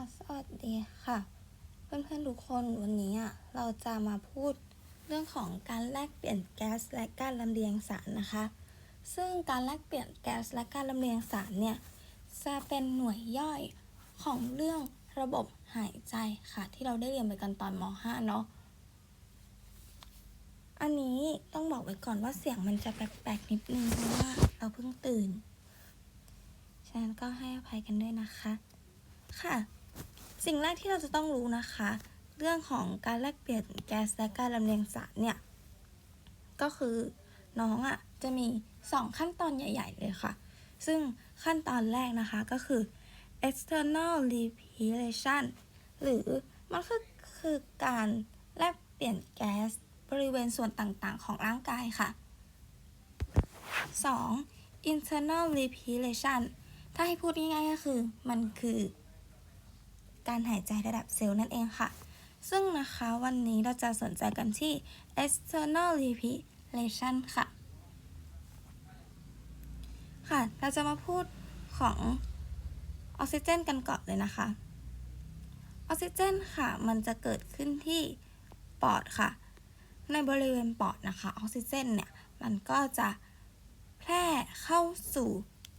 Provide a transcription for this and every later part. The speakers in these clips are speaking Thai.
สวัสดีค่ะ เพื่อนๆทุกคนวันนี้เราจะมาพูดเรื่องของการแลกเปลี่ยนแก๊สและการลำเลียงสารนะคะ ซึ่งการแลกเปลี่ยนแก๊สและการลำเลียงสารเนี่ยจะเป็นหน่วยย่อยของเรื่องระบบหายใจค่ะ ที่เราได้เรียนไปกันตอนม .5 เนาะอันนี้ต้องบอกไว้ก่อนว่าเสียงมันจะแปลกๆนิดนึงเพราะว่าเราเพิ่งตื่นฉะนั้นก็ให้อภัยกันด้วยนะคะ ค่ะ สิ่งแรกที่เราจะต้องรู้นะคะ เรื่องของการแลกเปลี่ยนแก๊สและการลำเลียงสารเนี่ย ก็คือน้องอะ่ะจะมี 2 ขั้นตอนใหญ่ ๆ เลยค่ะ ซึ่งขั้นตอนแรกนะคะก็คือ external respiration หรือมันคือคือการแลกเปลี่ยนแก๊สบริเวณส่วนต่างๆ ของร่างกายค่ะ 2. internal respiration ถ้าให้พูดง่ายๆก็คือ มันคือ การหายใจระดับเซลล์นั่นเองค่ะ ซึ่งนะคะวันนี้เราจะสนใจกันที่ external respiration ค่ะ ค่ะ เราจะมาพูดของออกซิเจนกันก่อนเลยนะคะ ออกซิเจนค่ะ มันจะเกิดขึ้นที่ปอดค่ะ ในบริเวณปอดนะคะ ออกซิเจนเนี่ย มันก็จะแพร่เข้าสู่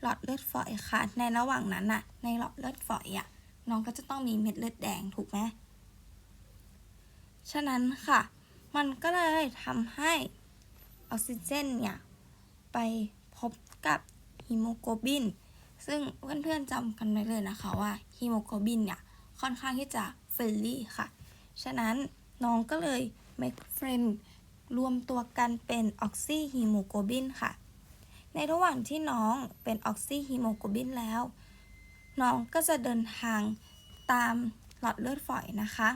หลอดเลือดฝอยค่ะ ในระหว่างนั้นน่ะ ในหลอดเลือดฝอยอะ น้องก็จะต้องมีเม็ดเลือดแดงถูกไหมฉะนั้นค่ะ มันก็เลยทำให้ออกซิเจนเนี่ยไปพบกับฮีโมโกลบิน ซึ่งเพื่อนๆจำกันไว้เลยนะคะว่าฮีโมโกลบินเนี่ยค่อนข้างที่จะเฟรนลี่ค่ะ ฉะนั้นน้องก็เลย make friend รวมตัวกันเป็นออกซิฮีโมโกลบินค่ะ ในระหว่างที่น้องเป็นออกซิฮีโมโกลบินแล้ว น้องก็จะเดินทางตามหลอดเลือดฝอยนะคะ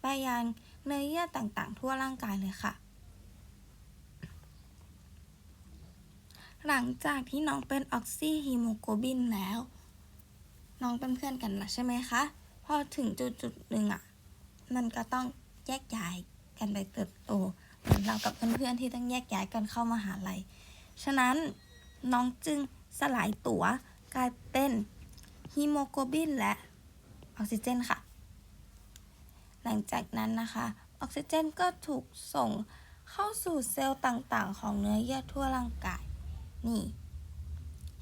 ไปยังเนื้อเยื่อต่างๆ ทั่วร่างกายเลยค่ะ หลังจากที่น้องเป็นออกซิฮีโมโกลบินแล้ว น้องเป็นเพื่อนกันนะใช่ไหมคะ พอถึงจุดจุดๆหนึ่งอะ มันก็ต้องแยกย้ายกันไปเติบโตเหมือนเรากับเพื่อนๆที่ต้องแยกย้ายกันเข้ามาหาลัย ฉะนั้นน้องจึงสลายตัวกลายเป็น ฮีโมโกลบินและออกซิเจนค่ะ หลังจากนั้นนะคะ ออกซิเจนก็ถูกส่งเข้าสู่เซลล์ต่างๆ ของเนื้อเยื่อทั่วร่างกาย นี่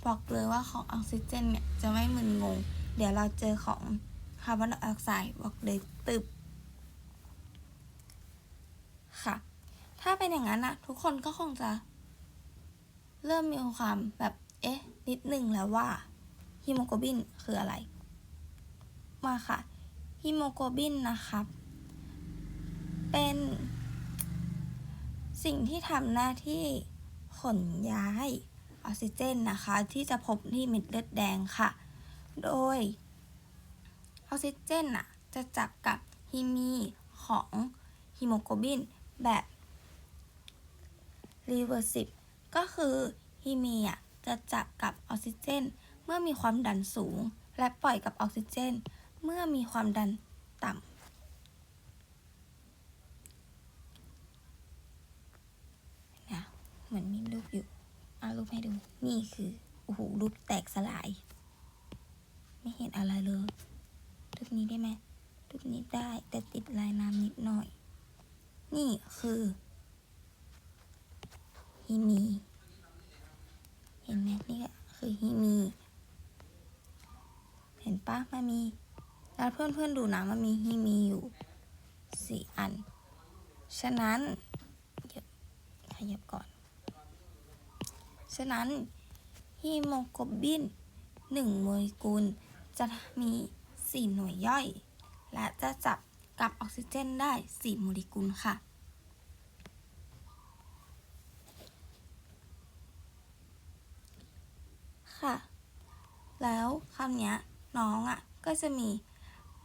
บอกเลยว่าของออกซิเจนเนี่ยจะไม่มึนงง เดี๋ยวเราเจอของคาร์บอนไดออกไซด์บอกเลยตึบ ค่ะ ถ้าเป็นอย่างนั้นนะทุกคนก็คงจะ เริ่มมีความแบบ เอ๊ะ นิดหนึ่งแล้วว่า ฮีโมโกลบินคืออะไร มาค่ะฮีโมโกลบินนะครับ เป็นสิ่งที่ทำหน้าที่ขนย้ายออกซิเจนนะคะ ที่จะพบที่เม็ดเลือดแดงค่ะ โดยออกซิเจนน่ะจะจับกับฮีมีของฮีโมโกลบินแบบ reversive ก็คือฮีมีอะจะจับกับออกซิเจน เมื่อมีความดันสูง และปล่อยกับออกซิเจน เมื่อมีความดันต่ำนะเหมือนมีรูปอยู่ เอารูปให้ดู นี่คือ โอ้โห รูปแตกสลาย ไม่เห็นอะไรเลย รูปนี้ได้ไหมรูปนี้ได้ แต่ติดลายน้ำนิดหน่อย นี่คือฮีมี เห็นไหมนี่คือฮีมี เห็นปะมันมีแล้วเพื่อนๆดูนะมันมีฮีมีอยู่สี่อัน ฉะนั้นเดี๋ยวขยับก่อน ฉะนั้นฮีโมโกลบินหนึ่งโมเลกุลจะมีสี่หน่วยย่อย และจะจับกับออกซิเจนได้สี่โมเลกุลค่ะค่ะ แล้วคำเนี้ย น้องอะก็จะมี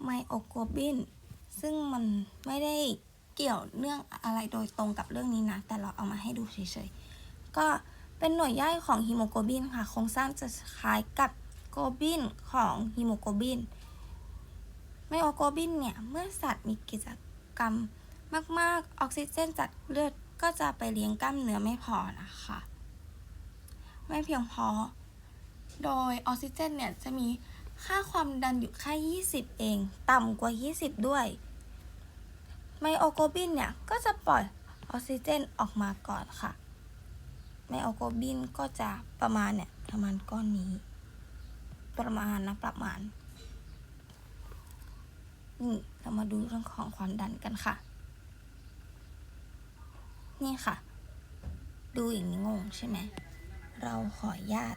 ไมโอโกบินซึ่งมันไม่ได้เกี่ยวเนื่องอะไรโดยตรงกับเรื่องนี้นะ แต่เราเอามาให้ดูเฉยๆ ก็เป็นหน่วยย่อยของฮีโมโกบินค่ะ โครงสร้างจะคล้ายกับโกบินของฮีโมโกบิน ไมโอโกบินเนี่ย เมื่อสัตว์มีกิจกรรมมาก ๆ ออกซิเจนจากเลือดก็จะไปเลี้ยงกล้ามเนื้อไม่พอนะคะ ไม่เพียงพอ โดยออกซิเจนเนี่ยจะมี ค่าความดันอยู่แค่ 20 เอง ต่ำกว่า 20 ด้วย ไมโอโกบินเนี่ย ก็จะปล่อยออกซิเจนออกมาก่อนค่ะ ไมโอโกบินก็จะประมาณเนี่ย ประมาณก้อนนี้ ประมาณนะ ประมาณ นี่ เรามาดูเรื่องของความดันกันค่ะ นี่ค่ะ ดูอย่างนี้งงใช่ไหม เราขออนุญาต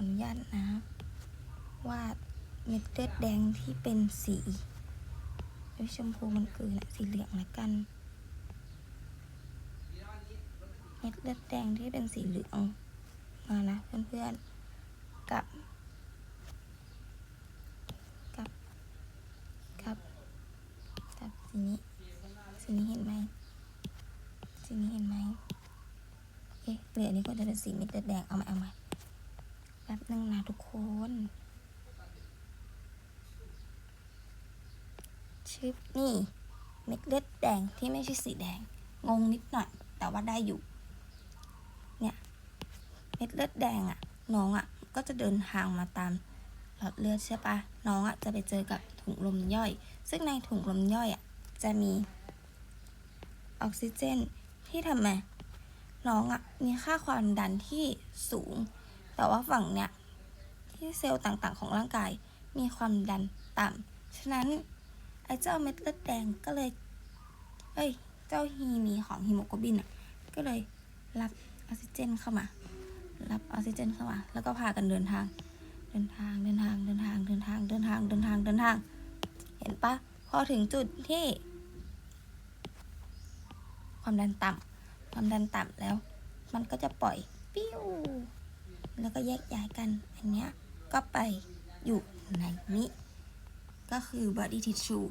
ออนุญาตนะวาดเม็ดเลือดแดงที่เป็นสีชมพูมันคือนะสีเหลืองละกัน เม็ดเลือดแดงที่เป็นสีเหลืองมานะเพื่อนๆกับ กับ กับ กับสีนี้สีนี้เห็นไหมสีนี้เห็นไหมเอ๊ะเหลืออันนี้ก็จะเป็นสีเม็ดเลือดแดงเอามาเอามา ทุกคน ชิปนี่เม็ดเลือดแดงที่ไม่ใช่สีแดง งงนิดหน่อย แต่ว่าได้อยู่ เนี่ย เม็ดเลือดแดงอะ่ะ น้องอะ่ะ ก็จะเดินทางมาตามหลอดเลือดใช่ปะน้องอะ่ะจะไปเจอกับถุงลมย่อย ซึ่งในถุงลมย่อยอะ่ะ จะมีออกซิเจนที่ทำไมน้องอะ่ะมีค่าความดันที่สูง แต่ว่าฝั่งเนี้ย ที่เซลล์ต่างๆ ของร่างกาย มีความดันต่ำ ฉะนั้นไอ้เจ้าเม็ดเลือดแดงก็เลย เอ้ย เจ้าฮีมีของฮีโมโกลบินอะ ก็เลยรับออกซิเจนเข้ามา รับออกซิเจนเข้ามา แล้วก็พากันเดินทาง เดินทาง เดินทาง เดินทาง เดินทาง เดินทาง เดินทาง เดินทาง เห็นปะ พอถึงจุดที่ ความดันต่ำ ความดันต่ำแล้ว มันก็จะปล่อย ปิ้ว แล้วก็แยกย้ายกัน อันเนี้ย ก็ไปอยู่ในนี้ ก็คือ body tissue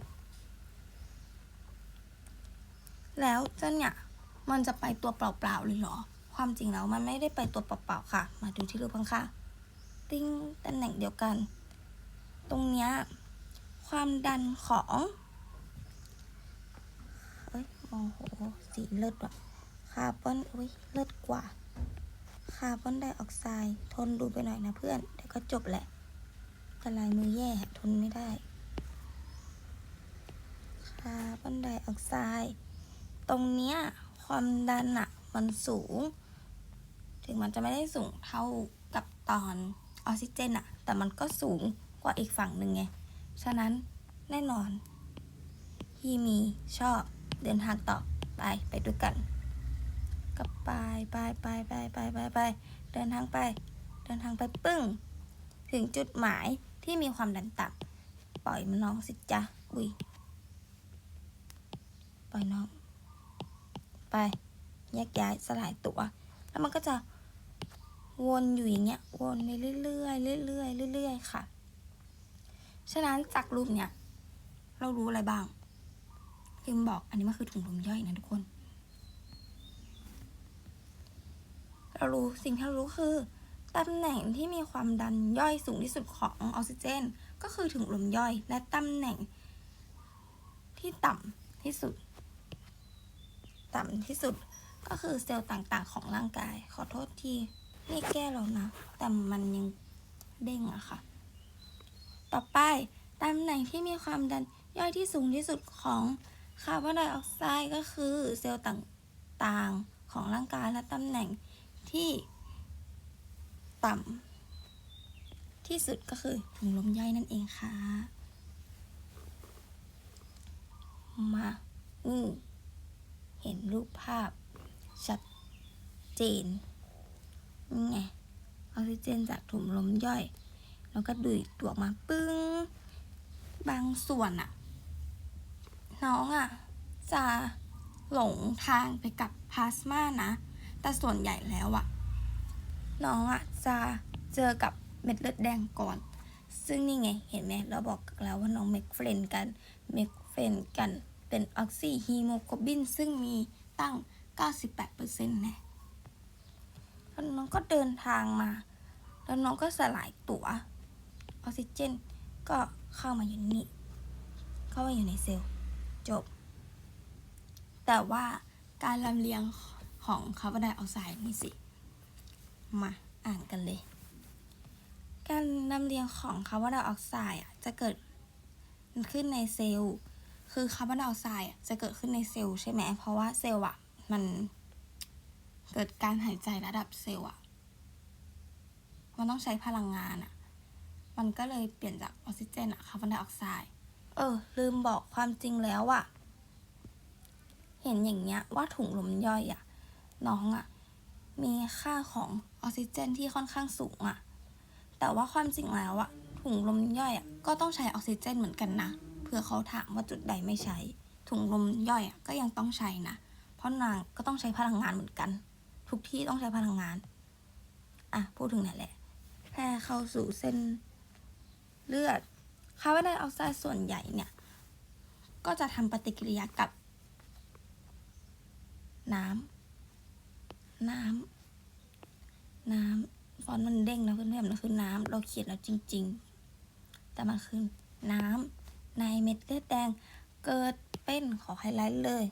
แล้วเจ้าเนี่ยมันจะไปตัวเปล่าๆเลยเหรอ ความจริงแล้วมันไม่ได้ไปตัวเปล่าๆค่ะ มาดูที่รูปข้างค่ะติ้งตำแหน่งเดียวกัน ตรงเนี้ยความดันของเอ้ยโอ้โหสีเลือดว่ะคาร์บอนอุ้ยเลือดกว่าคาร์บอนไดออกไซด์ทนดูไปหน่อยนะเพื่อน ก็จบแหละกระลายมือแย่ทนไม่ได้คาร์บอนไดออกไซด์ตรงเนี้ยความดันอะมันสูง ถึงมันจะไม่ได้สูงเท่ากับตอนออกซิเจนอะแต่มันก็สูงกว่าอีกฝั่งหนึ่งไง ฉะนั้นแน่นอนที่มีชอบเดินทางต่อไปไปด้วยกันกับไปไปไปไปไปไปไปเดินทางไป เดินทางไปปึ้ง ถึงจุดหมายที่มีความดันต่ำปล่อยมันน้องสิจ๊ะอุ้ยปล่อยน้อง ไปแยกย้ายสลายตัว แล้วมันก็จะวนอยู่อย่างเงี้ย วนไปเรื่อยๆเรื่อยๆเรื่อยๆค่ะ ฉะนั้นจากรูปเนี้ยเรารู้อะไรบ้างพิมบอกอันนี้มันคือถุงลมย่อยนะทุกคน เรารู้สิ่งที่เรารู้คือ ตำแหน่งที่มีความดันย่อยสูงที่สุดของออกซิเจน ก็คือถุงลมย่อย และตำแหน่งที่ต่ำที่สุด ต่ำที่สุดก็คือเซลล์ต่างๆ ของร่างกาย ขอโทษที่นี่แก้แล้วนะ แต่มันยังเด้งอะค่ะ ต่อไปตำแหน่งที่มีความดันย่อยที่สูงที่สุดของคาร์บอนไดออกไซด์ก็คือเซลล์ต่างๆ ของร่างกายและตำแหน่งที่ ต่ำที่สุดก็คือถุงลมย่อยนั่นเองค่ะ มาอืมเห็นรูปภาพ ชัดเจนนี่ไงออกซิเจนจากถุงลมย่อย แล้วก็ดูดตัวออกมาปึ้ง บางส่วนอะน้องอะจะหลงทางไปกับพลาสมานะ แต่ส่วนใหญ่แล้วอะ น้องอะจะเจอกับเม็ดเลือดแดงก่อน ซึ่งนี่ไงเห็นไหมเราบอกแล้วว่าน้องเมกเฟรนกันเมกเฟรนกันเป็นออกซิฮีโมโกลบินซึ่งมีตั้ง 98%แน่แล้วน้องก็เดินทางมา แล้วน้องก็สลายตัวออกซิเจนก็เข้ามาอยู่นี่ เข้ามาอยู่ในเซลล์จบ แต่ว่าการลำเลียงของคาร์บอนไดออกไซด์นี่สิ มาอ่านกันเลย การลำเลียงของคาร์บอนไดออกไซด์อะจะเกิดขึ้นในเซลล์ คือคาร์บอนไดออกไซด์อะจะเกิดขึ้นในเซลล์ใช่ไหม เพราะว่าเซลล์อะมันเกิดการหายใจระดับเซลล์อะ มันต้องใช้พลังงานอะ มันก็เลยเปลี่ยนจากออกซิเจนอะคาร์บอนไดออกไซด์ เออ ลืมบอกความจริงแล้วอะ เห็นอย่างเงี้ยว่าถุงลมย่อยอะ น้องอะ มีค่าของออกซิเจนที่ค่อนข้างสูงอะแต่ว่าความจริงแล้วอะถุงลมย่อยอะก็ต้องใช้ออกซิเจนเหมือนกันนะเผื่อเขาถามว่าจุดใดไม่ใช้ ถุงลมย่อยอะก็ยังต้องใช้นะเพราะนางก็ต้องใช้พลังงานเหมือนกัน ทุกที่ต้องใช้พลังงานอะพูดถึงไหนแหละแพร่เข้าสู่เส้นเลือดคาร์บอนไดออกไซด์ส่วนใหญ่เนี่ยก็จะทำปฏิกิริยากับน้ำ น้ำน้ำฟอนต์มันเด้งนะเพื่อนๆมันคือน้ำเราเขียนแล้วจริง ๆ แต่มันคือน้ำในเม็ดเลือดแดงเกิดเป็นขอไฮไลท์เลย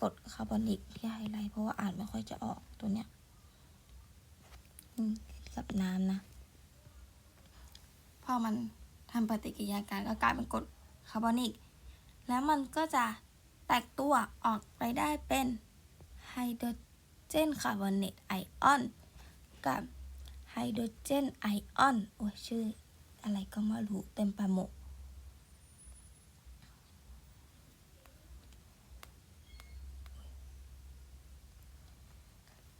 กดคาร์บอนิกที่ไฮไลท์เพราะว่าอ่านไม่ค่อยจะออกตัวเนี้ยกับน้ำนะพอมันทำปฏิกิริยากันก็กลายเป็นกรดคาร์บอนิก แล้วมันก็จะแตกตัวออกไปได้เป็นไฮโดร เจนคาร์บอเนตไอออน กับไฮโดรเจนไอออน โอ้ยชื่ออะไรก็ไม่รู้เต็มไปหมด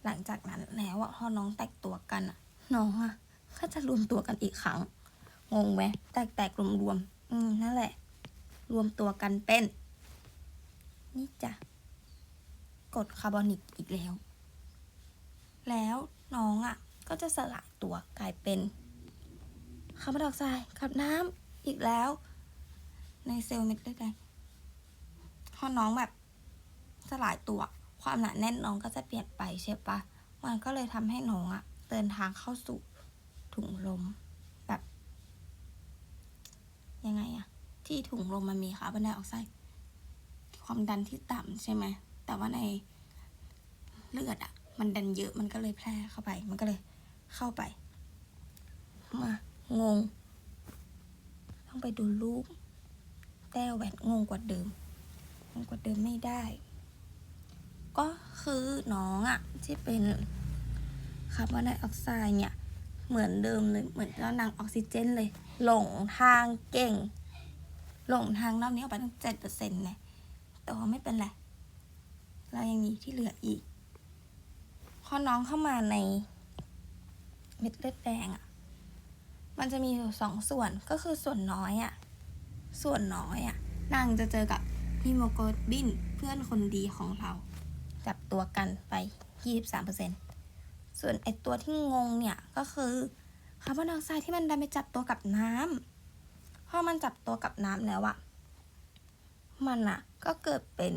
หลังจากนั้นแล้วอะพอน้องแตกตัวกันอะน้องอะก็จะรวมตัวกันอีกครั้ง งงไหมแตกแตกรวมรวมๆอืมนั่นแหละ รวมตัวกันเป็น นี่จ้ะกดคาร์บอนิกอีกแล้ว แล้วน้องอะ่ะก็จะสลายตัวกลายเป็นคาร์บอนไดออกไซด์กับน้ำอีกแล้ว ในเซลล์เม็ดเลือดแดงพอน้องแบบสลายตัว ความหนาแน่นน้องก็จะเปลี่ยนไปใช่ปะมันก็เลยทำให้น้องอะ่ะเดินทางเข้าสู่ถุงลมแบบยังไงอะที่ถุงลมมันมีคาร์บอนไดออกไซด์ความดันที่ต่ำใช่ไหมแต่ว่าในเลือดอะ มันดันเยอะมันก็เลยแพร่เข้าไป มันก็เลยเข้าไป มางง ต้องไปดูรูปแต้วแหวนงงกว่าเดิม งงกว่าเดิมไม่ได้ ก็คือน้องอะที่เป็นคาร์บอนไดออกไซด์เนี่ย เหมือนเดิมเลย เหมือนเจ้านางออกซิเจนเลย หลงทางเก่ง หลงทางรอบนี้ออกไปตั้งเจ็ดเปอร์เซ็นต์เลยแต่ว่าไม่เป็นไรเรายังมีที่เหลืออีก พอน้องเข้ามาในเม็ดเลือดแดงอะ่ะ มันจะมีอยู่สองส่วนก็คือส่วนน้อยอะ่ะ ส่วนน้อยอะ่ะนางจะเจอกับฮีโมโกลบินเพื่อนคนดีของเรา จับตัวกันไป 23%ส่วนไอตัวที่งงเนี่ยก็คือคาร์บอนไดออกไซด์ที่มันดันไปจับตัวกับน้ำพอมันจับตัวกับน้ำแล้วอะมันอะก็เกิดเป็น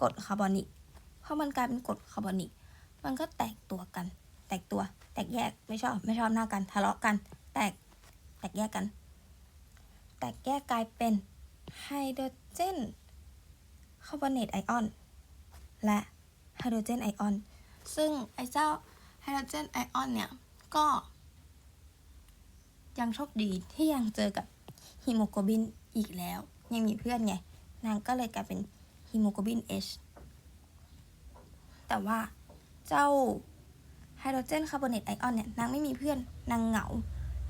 กรดคาร์บอนิกพอมันกลายเป็นกรดคาร์บอนิก มันก็แตกตัวกัน แตกตัว แตกแยกไม่ชอบ ไม่ชอบหน้ากัน ทะเลาะกัน แตก แตกแยกกัน แตกแยกกลายเป็นไฮโดรเจนคาร์บอเนตไอออน และไฮโดรเจนไอออน ซึ่งไอเจ้าไฮโดรเจนไอออนเนี่ย ก็ ยังโชคดีที่ยังเจอกับฮีโมโกลบินอีกแล้ว ยังมีเพื่อนไง นางก็เลยกลายเป็นฮีโมโกลบิน H แต่ว่า เจ้าไฮโดรเจนคาร์บอเนตไอออนเนี่ยนางไม่มีเพื่อนนางเหงา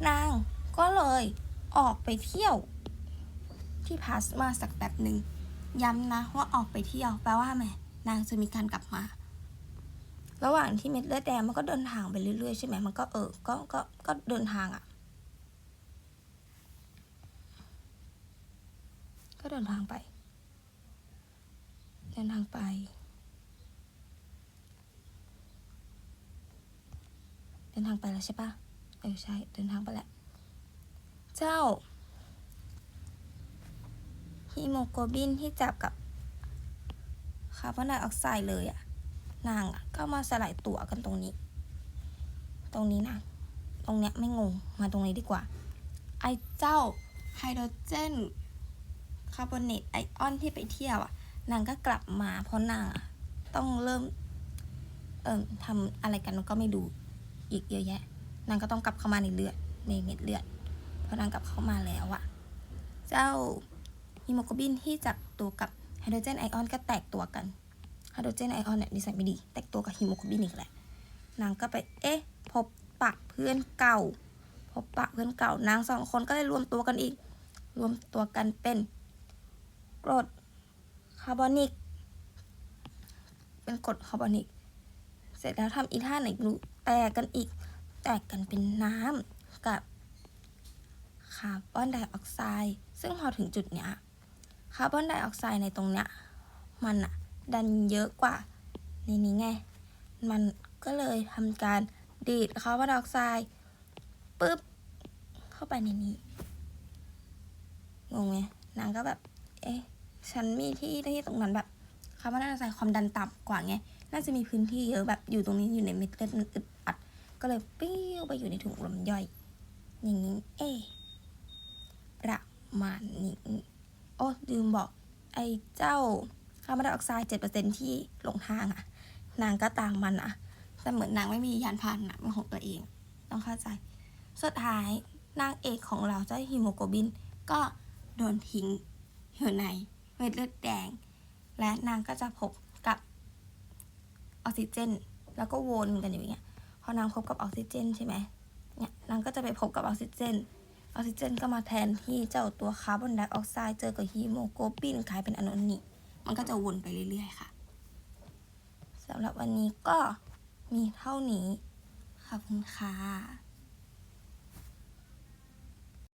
นางก็เลยออกไปเที่ยวที่พาสมาสักแบบหนึ่งย้ำนะว่าออกไปเที่ยวแปลว่าแหมนางจะมีการกลับมา ระหว่างที่เม็ดเลือดแดงมันก็เดินทางไปเรื่อยๆใช่ไหมมันก็เออก็ก็ก็เดินทางอะ่ะ ก็เดินทางไป เดินทางไป เดินทางไปแล้วใช่ปะเออใช่ เดินทางไปแล้ว เจ้าฮีโมโกลบินที่จับกับคาร์บอนไดออกไซด์เลยอะนางอะก็มาสลายตัวกันตรงนี้ ตรงนี้นะ ตรงเนี้ยไม่งง มาตรงนี้ดีกว่า ไอเจ้าไฮโดรเจนคาร์บอเนตไอออนที่ไปเที่ยวอะนางก็กลับมาเพราะนางต้องเริ่ม เอ่มทำอะไรกันก็ไม่ดู อีกเยอะแยะ นางก็ต้องกลับเข้ามาในเลือดในเม็ดเลือด เพอนางกลับเข้ามาแล้วอะเจ้าฮีโมโกลบินที่จับตัวกับไฮโดรเจนไอออนก็แตกตัวกันไฮโดรเจนไอออนเนี่ยนิสัยไม่ดี แตกตัวกับฮีโมโกลบินอีกแหละ นางก็ไปเอ๊ะพบปะเพื่อนเก่า พบปะเพื่อนเก่านางสองคนก็เลยรวมตัวกันอีก รวมตัวกันเป็นกรดคาร์บอนิก เป็นกรดคาร์บอนิก สร็จแล้วทำอีท่าไหนไม่รู้แตกกันอีก แตกกันเป็นน้ำกับคาร์บอนไดออกไซด์ ซึ่งพอถึงจุดเนี้ยคาร์บอนไดออกไซด์ในตรงเนี้ยมันอะดันเยอะกว่าในนี้ไง มันก็เลยทำการดีดคาร์บอนไดออกไซด์ปุ๊บเข้าไปในนี้งงไหมนางก็แบบ เอ๊ะ ฉันมีที่ที่ตรงนั้นแบบคาร์บอนไดออกไซด์ความดันต่ำกว่าไง น่าจะมีพื้นที่เยอะแบบอยู่ตรงนี้อยู่ในเม็ดเลือดมันอึดอัด ก็เลยปิ้วไปอยู่ในถุงลมย่อย อย่างนี้เอ๊ะประมาณนี้โอ้ลืมบอก ไอ้เจ้าคาร์บอนไดออกไซด์เจ็ดเปอร์เซ็นที่หลงทางอะนางก็ตามมันอะแต่เหมือนนางไม่มียานพาหนะเป็นของตัวเอง ต้องเข้าใจ สุดท้ายนางเอกของเราเจ้าฮีโมโกบิน ก็โดนทิ้งอยู่ในเม็ดเลือดแดง และนางก็จะพบ ออกซิเจน แล้วก็วนกันอยู่อย่างเงี้ยพอนางพบกับออกซิเจนใช่ไหมเนี่ยนางก็จะไปพบกับออกซิเจน ออกซิเจนก็มาแทนที่เจ้าตัวคาร์บอนไดออกไซด์เจอกับฮีโมโกลบินกลายเป็นอนุนิมันก็จะวนไปเรื่อยๆค่ะสำหรับวันนี้ก็มีเท่านี้ขอบคุณค่ะ